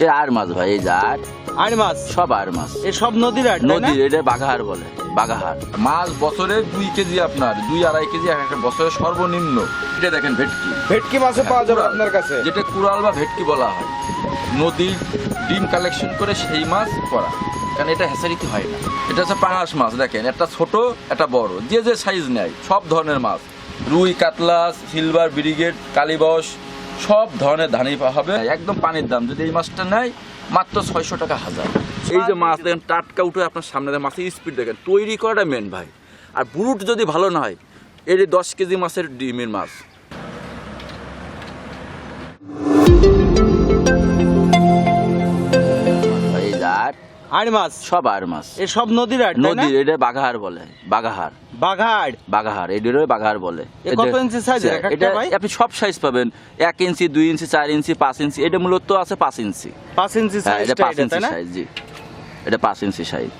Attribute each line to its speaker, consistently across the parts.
Speaker 1: এ আর মাছ ভাই এই যে আর।
Speaker 2: আর মাছ?
Speaker 1: সব আর মাছ।
Speaker 2: এ সব নদীর আর তাই না?
Speaker 1: নদী এটা বাঘাহার বলে বাঘাহার। মাছ বছরে দুই কেজি আপনার দুই আড়াই কেজি এক একটা বছরের সর্বনিম্ন। এটা দেখেন ভেটকি।
Speaker 2: ভেটকি মাছও পাওয়া যাবে আপনার কাছে?
Speaker 1: যেটা কুড়াল বা ভেটকি বলা হয়। নদীর ডিম কালেকশন করে সেই মাছ করা। কারণ এটা হ্যাচারিতে হয় না। এটা হচ্ছে পাঙাশ মাছ দেখেন। একটা ছোট একটা বড়। যে যে সাইজ নেয় সব ধরনের মাছ। রুই কাতলা সিলভার ব্রিগেড কালীবস সব ধরনের ধানি হবে। একদম পানির দাম। যদি এই মাছটা নেয় মাত্র ছয়শো টাকা হাজার। এই যে মাছ দেখেন টাটকা উঠে আপনার সামনে মাছের স্পিড দেখেন তৈরি করাটা মেন ভাই। আর ব্রুট যদি ভালো না হয় এটি এই দশ কেজি মাছের ডিমের মাছ আর
Speaker 2: মাছ
Speaker 1: সব আর মাছ
Speaker 2: এ সব নদীর আর তাই না?
Speaker 1: নদী এটা বাঘাহার বলে বাঘাহার।
Speaker 2: বাঘাড়
Speaker 1: বাঘাহার এটারও বাঘাহার বলে।
Speaker 2: কত ইঞ্চি একটা
Speaker 1: এটা
Speaker 2: ভাই?
Speaker 1: আপনি সব সাইজ পাবেন। এক ইঞ্চি দুই ইঞ্চি চার ইঞ্চি পাঁচ ইঞ্চি এটা মূলত আছে পাঁচ ইঞ্চি
Speaker 2: পাঁচ ইঞ্চি
Speaker 1: হ্যাঁ এটা পাঁচ ইঞ্চি
Speaker 2: না?
Speaker 1: সাইজ জি। এটা পাঁচ ইঞ্চি সাইজ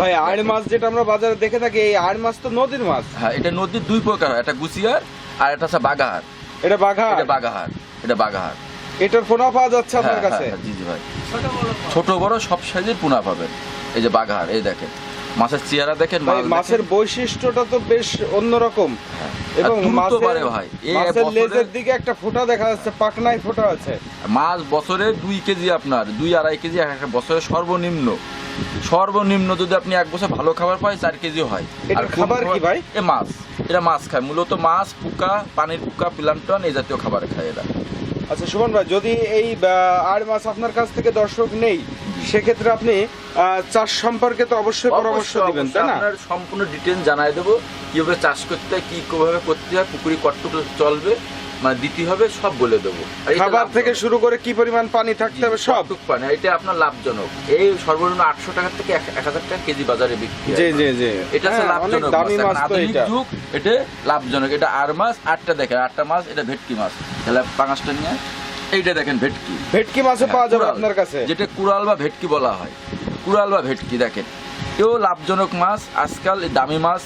Speaker 2: ভাই আর মাছ যেটা আমরা বাজারে দেখে থাকি এই আর মাছ তো নদীর মাছ।
Speaker 1: হ্যাঁ এটা নদীর দুই প্রকার একটা গুছিয়ার আর একটা হচ্ছে বাঘাহার।
Speaker 2: এটা বাঘা
Speaker 1: এটা বাঘাহার এটা বাঘাহার।
Speaker 2: এটার পোনা পাওয়া যাচ্ছে আপনার
Speaker 1: হ্যাঁ,
Speaker 2: কাছে?
Speaker 1: হ্যাঁ, জি জি ভাই। ছোট বড় সব সাইজের পোনা পাবেন। এই যে বাঘার এই দেখেন। মাছের চেহারা দেখেন
Speaker 2: মাছের বৈশিষ্ট্যটা তো বেশ অন্যরকম।
Speaker 1: হ্যাঁ।
Speaker 2: এবং মাছের
Speaker 1: ভাই। এই
Speaker 2: মাছের লেজের দিকে একটা ফোঁটা দেখা যাচ্ছে পাকনায় ফোঁটা আছে।
Speaker 1: মাছ বছরে দুই কেজি আপনার দুই আড়াই কেজি এক বছরে সর্বনিম্ন। সর্বনিম্ন যদি আপনি এক বছর ভালো খাবার পায় চার কেজি হয়। আর
Speaker 2: খাবার কি ভাই?
Speaker 1: এ মাছ এটা মাছ খায়। মূলত মাছ পোকা পানির পোকা প্লান্টন এই জাতীয় খাবার খায় এরা।
Speaker 2: আচ্ছা সুমন ভাই যদি এই আড় আর মাছ আপনার কাছ থেকে দর্শক নেই সেক্ষেত্রে আপনি আহ, চাষ সম্পর্কে তো অবশ্যই পরামর্শ দিবেন তাই না?
Speaker 1: আপনার সম্পূর্ণ ডিটেল জানাই দেবো কীভাবে চাষ করতে হয় কি কীভাবে করতে হয় পুকুরি কতটুকু চলবে মানে দিতে হবে সব বলে দেবো।
Speaker 2: খাবার থেকে শুরু করে কি পরিমাণ পানি থাকতে হবে সব?
Speaker 1: পানি এটা আপনার লাভজনক। এই সর্বনিম্ন আটশো টাকা থেকে এক হাজার টাকা কেজি বাজারে বিক্রি হয়।
Speaker 2: জি জি জি।
Speaker 1: এটা
Speaker 2: হ্যাঁ,
Speaker 1: লাভজনক
Speaker 2: দামি মাছ। তো এটা।
Speaker 1: এটা লাভজনক। এটা আর মাছ আটটা দেখেন আটটা মাছ এটা ভেটকি মাছ। তাহলে পাঁচটা নিয়ে এইটা দেখেন ভেটকি।
Speaker 2: ভেটকি মাছও পাওয়া যাবে আপনার কাছে।
Speaker 1: যেটা কুড়াল বা ভেটকি বলা হয়। কুড়াল বা ভেটকি দেখেন। এও লাভজনক মাছ আজকাল দামি মাছ।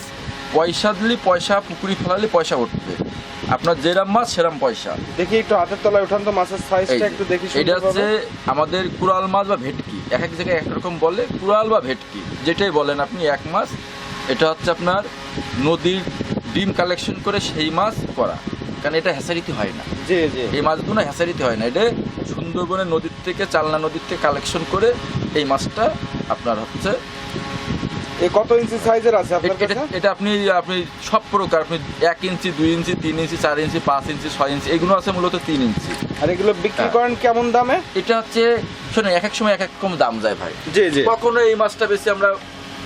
Speaker 1: পয়সা দিলে পয়সা পুকুরি ফেলালে পয়সা উঠবে। আপনার যেরাম মাছ সেরাম পয়সা।
Speaker 2: দেখি একটু হাতের তলায় উঠান তো মাছের সাইজটা একটু দেখি
Speaker 1: এটা হচ্ছে আমাদের কুড়াল মাছ বা ভেটকি। এক এক জায়গায় এক রকম বলে কুড়াল বা ভেটকি। যেটাই বলেন আপনি এক মাছ। এটা হচ্ছে আপনার নদীর ডিম কালেকশন করে সেই মাছ করা। কারণ এটা হ্যাচারিতে হয় না।
Speaker 2: জি জি।
Speaker 1: এই মাছগুলো হ্যাচারিতে হয় না। এটা সুন্দরবনের নদীর থেকে চালনা নদীর থেকে কালেকশন করে এই মাছটা আপনার হচ্ছে
Speaker 2: এই কত ইঞ্চি সাইজের আছে আপনার কাছে?
Speaker 1: এটা- আপনি আপনি সব প্রকার আপনি এক ইঞ্চি দুই ইঞ্চি তিন ইঞ্চি চার ইঞ্চি পাঁচ ইঞ্চি ছয় ইঞ্চি এগুলো আছে মূলত তিন ইঞ্চি
Speaker 2: আর এগুলো বিক্রি
Speaker 1: হ্যাঁ।
Speaker 2: করেন কেমন দামে?
Speaker 1: এটা হচ্ছে শোনেন এক এক সময় এক এক রকম দাম যায় ভাই।
Speaker 2: জি জি।
Speaker 1: কখনো এই মাছটা বেশি আমরা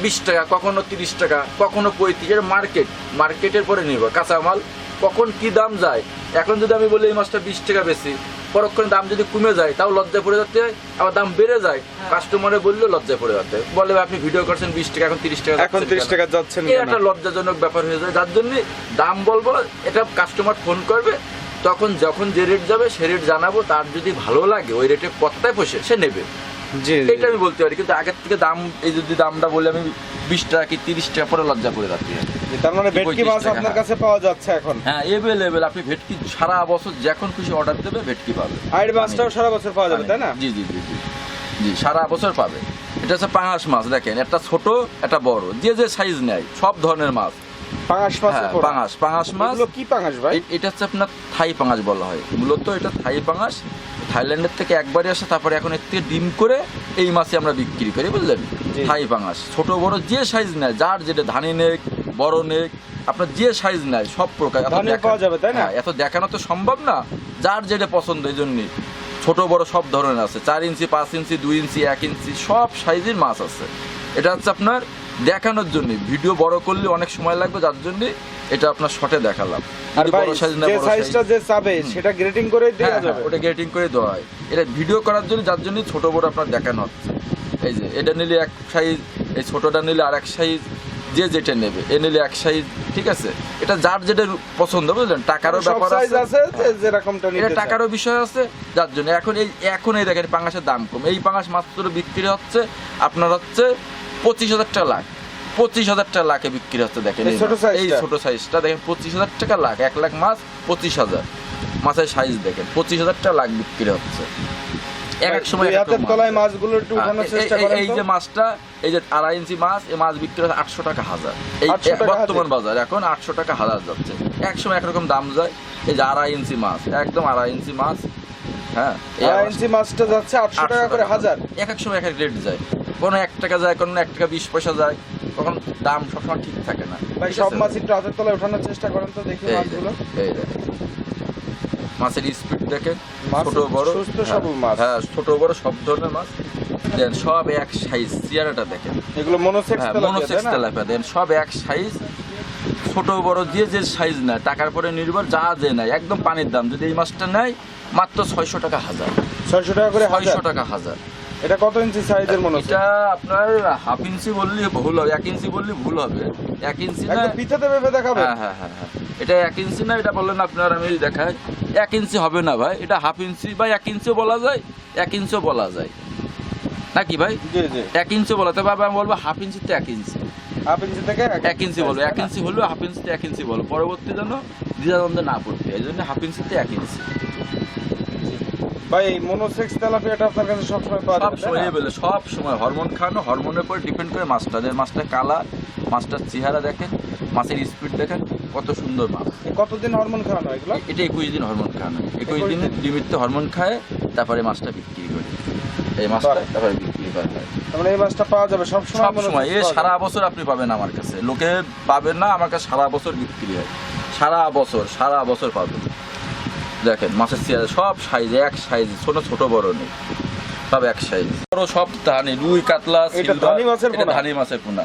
Speaker 1: বিশ টাকা কখনো তিরিশ টাকা কখনো পঁয়ত্রিশ এটা মার্কেট মার্কেটের পরে নির্ভর। কাঁচামাল কখন কি দাম যায়? এখন যদি আমি বলি এই মাছটা বিশ টাকা বেশি পরক্ষণে দাম যদি কমে যায় তাও লজ্জায় পড়ে যাতে হয় আবার দাম বেড়ে যায়। কাস্টমারে বললেও লজ্জায় পড়ে যাতে বলে আপনি ভিডিও করছেন বিশ টাকা এখন তিরিশ টাকা
Speaker 2: এখন তিরিশ টাকা যাচ্ছেন
Speaker 1: একটা লজ্জাজনক ব্যাপার হয়ে যায়। যার জন্য দাম বলব এটা কাস্টমার ফোন করবে তখন যখন যে রেট যাবে সে রেট জানাব তার যদি ভালো লাগে ওই রেটে কতটায় পোষে সে নেবে। এটা আমি বলতে পারি। কিন্তু আগের থেকে দাম এই যদি দামটা বলে আমি বিশ টাকা কি তিরিশ টাকা পরে লজ্জা করে যাচ্ছি
Speaker 2: জি, তার মানে ভেটকি মাছ আপনার। কাছে পাওয়া যাচ্ছে এখন?
Speaker 1: হ্যাঁ এভেলেবেল আপনি ভেটকি সারা বছর যখন খুশি অর্ডার দেবে ভেটকি পাবে।
Speaker 2: আর মাছটাও সারা বছর পাওয়া যাবে তাই না?
Speaker 1: জি জি জি জি। জি সারা বছর পাবে। এটা হচ্ছে পাঙাশ মাছ দেখেন একটা ছোট একটা বড়। যে যে সাইজ নেয় সব ধরনের মাছ।
Speaker 2: পাঙাশ মাছ
Speaker 1: হ্যাঁ পাঙাশ পাঙাশ মাছ।
Speaker 2: কি পাঙাশ ভাই?
Speaker 1: এটা হচ্ছে আপনার থাই পাঙাশ বলা হয়। মূলত এটা থাই পাঙাশ। থাইল্যান্ডের থেকে একবারই আসে তারপরে এখন এর থেকে ডিম করে এই মাছে আমরা বিক্রি করি বুঝলেন? হাই পাঙাশ ছোট বড় যে সাইজ নেয় যার যেটা ধানি নেক বড় নেক আপনার যে সাইজ নেয় সব প্রকার এত দেখা-
Speaker 2: পাওয়া যাবে, তাই না?
Speaker 1: হ্যাঁ, এত দেখানো তো সম্ভব না। যার যেটা পছন্দ এই জন্যে ছোট বড় সব ধরনের আছে। চার ইঞ্চি পাঁচ ইঞ্চি দুই ইঞ্চি এক ইঞ্চি সব সাইজের মাছ আছে। এটা হচ্ছে আপনার দেখানোর জন্য। ভিডিও বড় করলে অনেক সময় লাগবে যার জন্য এটা আপনার শর্টে দেখালাম।
Speaker 2: আর ভাই
Speaker 1: বড় সাইজ না
Speaker 2: যে
Speaker 1: বড়
Speaker 2: সাইজটা
Speaker 1: সাইজ
Speaker 2: যে চাবে সেটা গ্রেটিং করে দেওয়া
Speaker 1: হ্যাঁ, হ্যাঁ,
Speaker 2: যাবে।
Speaker 1: ওটা গেটিং করে দেওয়া হয়। এটা ভিডিও করার জন্য যার জন্য ছোট বড় আপনার দেখানো হচ্ছে। এই যে এটা নিলে এক সাইজ এই ছোটটা নিলে আর এক সাইজ যে যেটা নেবে এ নিলে এক সাইজ ঠিক আছে? এটা যার যেটা পছন্দ বুঝলেন? টাকারও
Speaker 2: সব
Speaker 1: ব্যাপার
Speaker 2: সাইজ
Speaker 1: আছে।
Speaker 2: আছে যে যেরকমটা
Speaker 1: এটা টাকারও বিষয় আছে যার জন্য। এখন এই এখন এই দেখেন পাঙাশের দাম কম। এই পাঙাশ মাত্র বিক্রি হচ্ছে আপনার হচ্ছে পঁচিশ হাজার টাকা লাখ। পঁচিশ হাজার টাকা লাখে বিক্রি হচ্ছে দেখেন
Speaker 2: এই ছোট
Speaker 1: সাইজটা দেখেন পঁচিশ হাজার টাকা লাখ এক লাখ মাছ পঁচিশ হাজার। মাছের সাইজ দেখেন পঁচিশ হাজার টাকা লাখ বিক্রি হচ্ছে। এক এক সময়
Speaker 2: তলায় মাছগুলো একটু উঠানোর
Speaker 1: এই-
Speaker 2: চেষ্টা করেন
Speaker 1: এই যে মাছটা এই যে আড়াই ইঞ্চি মাছ এই মাছ বিক্রি হচ্ছে আটশো টাকা হাজার। এই বর্তমান বাজার এখন আটশো টাকা হাজার যাচ্ছে। এক সময় একরকম দাম যায় এই যে আড়াই ইঞ্চি মাছ একদম আড়াই ইঞ্চি মাছ হ্যাঁ
Speaker 2: আড়াই- ইঞ্চি মাছটা যাচ্ছে আটশো টাকা করে হাজার।
Speaker 1: এক এক সময় এক এক রেট যায়। কোনো এক টাকা যায় কোনো এক টাকা বিশ পয়সা যায় তখন দাম সবসময় ঠিক থাকে না।
Speaker 2: ভাই সব? মাছ একটু হাতের তলায় ওঠানোর চেষ্টা করেন তো দেখি মাছগুলো।
Speaker 1: এই দেখেন। মাছের স্পিড দেখেন ছোট বড়।
Speaker 2: সুস্থ
Speaker 1: হ্যাঁ,
Speaker 2: সবল মাছ।
Speaker 1: হ্যাঁ ছোট বড় সব ধরনের মাছ। দেন সব এক সাইজ চেয়ারাটা দেখেন।
Speaker 2: এগুলো মনোসেক্স
Speaker 1: হ্যাঁ মনোসেক্স? তেলাপিয়া। দেন সব এক সাইজ ছোট বড় দিয়ে যে সাইজ নেয় টাকার পরে নির্ভর যা যে নেয় একদম পানির দাম। যদি এই মাছটা নেয় মাত্র ছয়শো টাকা হাজার।
Speaker 2: ছয়শো টাকা করে
Speaker 1: ছয়শো টাকা হাজার।
Speaker 2: এটা কত ইঞ্চি সাইজের মনোসেক্স
Speaker 1: এটা আপনার হাফ ইঞ্চি বললে ভুল হবে এক ইঞ্চি বললে ভুল হবে। এক ইঞ্চি না
Speaker 2: পিঠাতে ভেবে দেখাবে
Speaker 1: হ্যাঁ হ্যাঁ হ্যাঁ হ্যাঁ। এটা এক ইঞ্চি না এটা বললেন আপনার আমি দেখাই। এক ইঞ্চি হবে না ভাই এটা হাফ ইঞ্চি বা এক ইঞ্চিও বলা যায় এক ইঞ্চিও বলা যায়। নাকি ভাই?
Speaker 2: জি জি।
Speaker 1: এক ইঞ্চি বলা তবে আমি বলব হাফ ইঞ্চিতে এক ইঞ্চি।
Speaker 2: হাফ ইঞ্চি থেকে
Speaker 1: এক ইঞ্চি বলব এক ইঞ্চি হলেও হাফ ইঞ্চিতে এক ইঞ্চি বলো পরবর্তী জন্য দ্বিধাদ্বন্দ্বে না পড়তে এই জন্য হাফ ইঞ্চিতে এক ইঞ্চি।
Speaker 2: ভাই মনোসেক্স তেলাপিয়াটা আপনার কাছে সবসময় পাওয়া
Speaker 1: সব
Speaker 2: তাই
Speaker 1: সময় বলে সব সময়। হরমোন খাওয়ানো হরমোনের উপর ডিপেন্ড করে মাছটা। দেন মাছটা কালার মাছটার চেহারা দেখেন মাছের স্পিড দেখেন কত সুন্দর মাছ।
Speaker 2: কতদিন হরমোন খাওয়ানো হয় এগুলো?
Speaker 1: এটা একুশ দিন হরমোন খাওয়ানো হয়। একুশ
Speaker 2: 21
Speaker 1: দিন? নিমিত্ত হরমোন খায় তারপরে মাছটা বিক্রি করে। এই মাছটা। তারপরে বিক্রি করা হয়।
Speaker 2: তার মানে এই মাছটা পাওয়া যাবে সব
Speaker 1: সব সময়। এ সারা বছর আপনি পাবেন আমার কাছে। লোকে পাবেন না আমার কাছে সারা বছর বিক্রি হয়। সারা বছর সারা বছর পাবেন। দেখেন মাছের চেয়ার সব সাইজ এক সাইজ ছোট ছোট বড় নেই। সব এক সাইজ। বড় সব ধানি রুই কাতলা সিলভার
Speaker 2: ধানি মাছের পোনা?
Speaker 1: পোনা।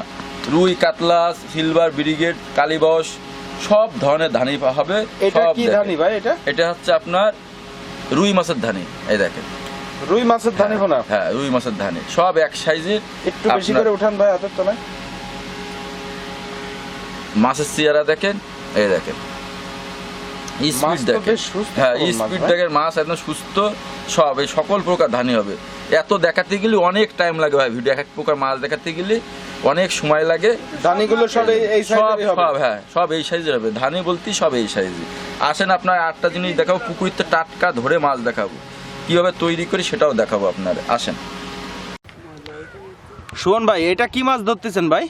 Speaker 1: রুই কাতলা সিলভার ব্রিগেড কালীবস সব ধরনের ধানি হবে।
Speaker 2: এটা কি ধানি ভাই এটা?
Speaker 1: এটা হচ্ছে আপনার রুই মাছের ধানি এই দেখেন।
Speaker 2: রুই মাছের ধানি ভোনা
Speaker 1: হ্যাঁ রুই মাছের ধানি সব এক সাইজের
Speaker 2: একটু বেশি করে উঠান ভাই হাতের তলায়।
Speaker 1: মাছের চেয়ারা দেখেন এই দেখেন। স্পিড
Speaker 2: তো
Speaker 1: দেখেন হ্যাঁ
Speaker 2: মাছ,
Speaker 1: স্পিড
Speaker 2: ভাই।
Speaker 1: মাছ একদম সুস্থ সব এই সকল প্রকার ধানি হবে। এত দেখাতে গেলে অনেক টাইম লাগে ভাই ভিডিও এক এক প্রকার মাছ দেখাতে গেলে অনেক সময় লাগে।
Speaker 2: ধানিগুলো সব এই
Speaker 1: সব সব হ্যাঁ সব এই সাইজের হবে। ধানি বলতেই সব এই সাইজে আসেন আপনার আটটা জিনিস দেখাবো পুকুরিতে টাটকা ধরে মাছ দেখাবো। কীভাবে তৈরি করি সেটাও দেখাবো আপনার আসেন।
Speaker 2: সুমন ভাই এটা কি মাছ ধরতেছেন ভাই?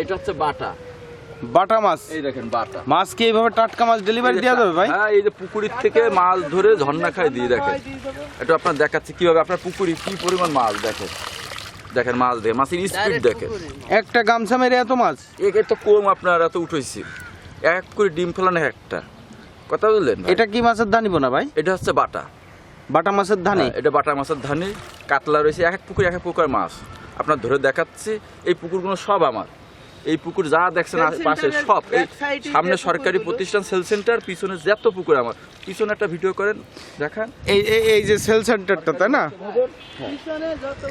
Speaker 1: এটা হচ্ছে বাটা।
Speaker 2: বাটা মাছ?
Speaker 1: এই দেখেন বাটা।
Speaker 2: মাছ কি এইভাবে টাটকা মাছ ডেলিভারি দেওয়া যাবে ভাই?
Speaker 1: হ্যাঁ এই যে পুকুরির থেকে মাছ ধরে ঝর্ণা খায় দিয়ে দেখেন। এটা আপনার দেখাচ্ছে কীভাবে আপনার পুকুরি কি পরিমাণ মাছ দেখেন। দেখেন মাছ দেখেন মাছের স্পিড দেখেন।
Speaker 2: একটা গামছা মেরে এত মাছ?
Speaker 1: একে তো কম আপনার এত উঠেছি। এক করে ডিম ফেলানো একটা। কথা বললেন
Speaker 2: এটা কি মাছের ধানি বোনা ভাই?
Speaker 1: এটা হচ্ছে বাটা।
Speaker 2: বাটা মাছের ধানি?
Speaker 1: হ্যাঁ, এটা বাটা মাছের ধানি। কাতলা রয়েছে এক এক পুকুর এক এক পুকুর মাছ। আপনার ধরে দেখাচ্ছি এই পুকুরগুলো সব আমার। এই পুকুর যা দেখছেন পাশে সব এই সামনে সরকারি প্রতিষ্ঠান সেল সেন্টার পিছনে যত পুকুর আমার। পিছনে একটা ভিডিও করেন দেখান।
Speaker 2: এই এই- এই যে সেল সেন্টারটা তাই না?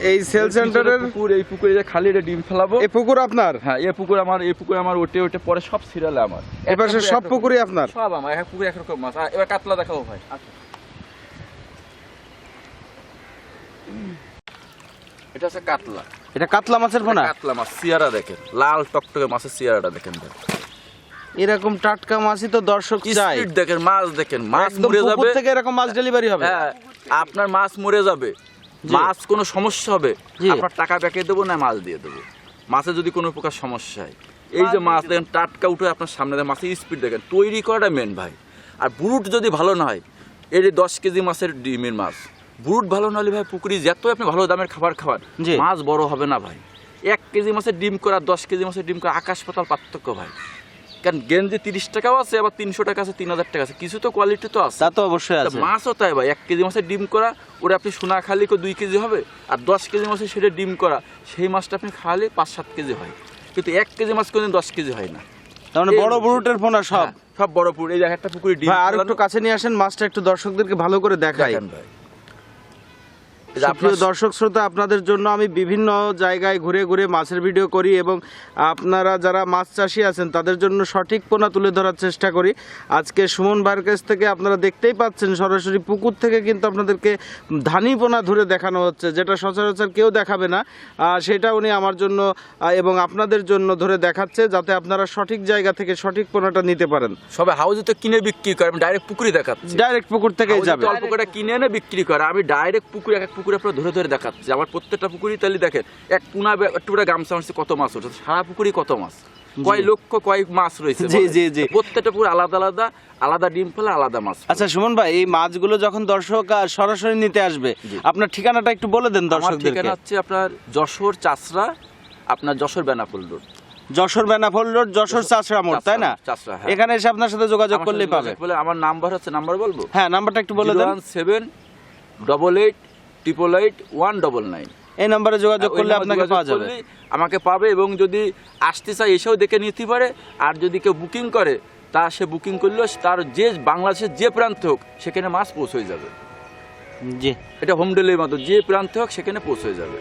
Speaker 2: এই সেল সেন্টারের
Speaker 1: পুকুর এই পুকুরে যে খালি এটা ডিম ফেলাবো।
Speaker 2: এই পুকুর আপনার?
Speaker 1: হ্যাঁ এই পুকুর আমার এই পুকুর আমার ওটে ওটে পরে সব সিরিয়ালে আমার।
Speaker 2: এপাশে সব পুকুরই আপনার?
Speaker 1: সব আমার এক পুকুরে এক রকম মাছ। আর এবার কাতলা দেখাবো ভাই। আসো। এটা হচ্ছে কাতলা।
Speaker 2: এটা কাতলা মাছের পোনা
Speaker 1: কাতলা মাছ সিয়ারা দেখেন। লাল টকটকে মাছের সিয়ারাটা দেখেন
Speaker 2: এরকম টাটকা মাছই তো দর্শক চাই
Speaker 1: স্পিড দেখেন মাছ দেখেন মাছ মরে যাবে।
Speaker 2: থেকে এরকম মাছ ডেলিভারি হবে।
Speaker 1: হ্যাঁ আপনার মাছ মরে যাবে। মাছ কোনো সমস্যা হবে। আপনার টাকা ব্যাকে দেবো না মাছ দিয়ে দেবো। মাছে যদি কোনো প্রকার সমস্যা হয়। এই যে মাছ দেখেন টাটকা উঠে আপনার সামনে মাছের স্পিড দেখেন। তৈরি করাটা মেন ভাই। আর ব্রুট যদি ভালো না হয় এই দশ কেজি মাছের ডিমের মাছ। ব্রুট ভালো না হলে ভাই পুকুরি যত আপনি ভালো দামের খাবার খাওয়ান। মাছ বড় হবে না ভাই। এক কেজি মাছের ডিম করা দশ কেজি মাছের ডিম করা আকাশ পাতাল পার্থক্য ভাই। কারণ গেঞ্জি তিরিশ টাকাও আছে আবার তিনশো টাকা আছে তিন হাজার টাকা আছে। কিছু তো কোয়ালিটি তো আছে।
Speaker 2: তা তো অবশ্যই আছে।
Speaker 1: মাছও তাই ভাই এক কেজি মাছের ডিম করা ওটা আপনি সোনা খালি দুই কেজি হবে আর দশ কেজি মাছের সেটা ডিম করা। সেই মাছটা আপনি খাওয়ালে পাঁচ সাত কেজি হয়। কিন্তু এক কেজি মাছ কোনোদিন দশ কেজি হয় না।
Speaker 2: তার মানে বড় বুরুটের পোনা সব।
Speaker 1: হ্যাঁ, সব বড় পুকুর এই যে একটা পুকুরে ডিম
Speaker 2: আর একটু কাছে নিয়ে আসেন মাছটা একটু দর্শকদেরকে ভালো করে দেখাই।
Speaker 1: দেখেন ভাই। এই যে
Speaker 2: সুপ্রিয়
Speaker 1: আপনার-
Speaker 2: দর্শক শ্রোতা আপনাদের জন্য আমি বিভিন্ন জায়গায় ঘুরে ঘুরে মাছের ভিডিও করি এবং আপনারা যারা মাছ চাষি আছেন তাদের জন্য সঠিক পোনা তুলে ধরার চেষ্টা করি। আজকে সুমন ভাইয়ের থেকে আপনারা দেখতেই পাচ্ছেন সরাসরি পুকুর থেকে কিন্তু আপনাদেরকে ধানি পোনা ধরে দেখানো হচ্ছে যেটা সচরাচর কেউ দেখাবে না। সেটা উনি আমার জন্য এবং আপনাদের জন্য ধরে দেখাচ্ছে যাতে আপনারা সঠিক জায়গা থেকে সঠিক পোনাটা নিতে পারেন।
Speaker 1: সবাই হাউজে তো কিনে বিক্রি করে আমি ডাইরেক্ট পুকুরে দেখাচ্ছি।
Speaker 2: ডাইরেক্ট পুকুর থেকেই যাবে
Speaker 1: তো অল্প করে কিনে এনে বিক্রি করে আমি ডাইরেক্ট পুকুরে এক পুকুরে পুকুরে আপনার ধরে ধরে দেখাচ্ছে আমার প্রত্যেকটা পুকুরই তাহলে দেখেন এক পুনা একটু গামছা মারছে কত মাছ উঠেছে সারা পুকুরই কত মাছ। কয় লক্ষ কয়েক মাছ রয়েছে
Speaker 2: জি? জি, জি।
Speaker 1: প্রত্যেকটা পুকুর আলাদা আলাদা আলাদা ডিম ফেলে আলাদা মাছ
Speaker 2: আচ্ছা সুমন ভাই এই মাছগুলো যখন দর্শক সরাসরি নিতে আসবে আপনার ঠিকানাটা একটু বলে দেন দর্শকদেরকে।
Speaker 1: ঠিকানা হচ্ছে আপনার যশোর চাষরা আপনার যশোর বেনাপুল রোড।
Speaker 2: যশোর বেনাফল রোড যশোর চাষরা মোড় তাই না?
Speaker 1: হ্যাঁ।
Speaker 2: এখানে এসে আপনার সাথে যোগাযোগ করলেই পাবে।
Speaker 1: করলে আমার নাম্বার হচ্ছে নাম্বার বলব?
Speaker 2: হ্যাঁ নাম্বারটা একটু বলে দেন।
Speaker 1: Seven double eight triple eight one double nine
Speaker 2: এই নাম্বারে যোগাযোগ করলে আপনাকে পাওয়া যাবে।
Speaker 1: আমাকে পাবে এবং যদি আসতে চায় এসেও দেখে নিতে পারে আর যদি কেউ বুকিং করে তা সে বুকিং করলেও তার যে বাংলাদেশের যে প্রান্ত হোক সেখানে মাছ পৌঁছে যাবে।
Speaker 2: জি।
Speaker 1: এটা হোম ডেলিভারি মতো যে প্রান্তে হোক সেখানে পৌঁছে যাবে।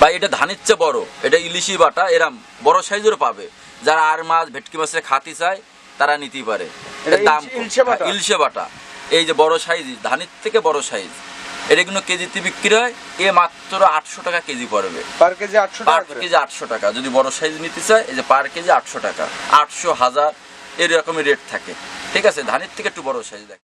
Speaker 1: ভাই এটা ধানের চেয়ে বড়। এটা ইলিশি বাটা এরম বড় সাইজেরও পাবে। যারা আর মাছ ভেটকি মাছের খাতি চায় তারা নিতেই পারে।
Speaker 2: এটা
Speaker 1: দাম
Speaker 2: ইলশে- ইলশে বাটা?
Speaker 1: ইলশে বাটা। এই যে বড় সাইজ ধানের থেকে বড় সাইজ। এটা কিন্তু কেজিতে বিক্রি হয় এ মাত্র আটশো টাকা কেজি পড়বে।
Speaker 2: পার কেজি আটশো
Speaker 1: পার কেজি আটশো টাকা যদি বড় সাইজ নিতে চায় এই যে পার কেজি আটশো টাকা আটশো হাজার এরকমই রেট থাকে। ঠিক আছে ধানের থেকে একটু বড় সাইজ দেখ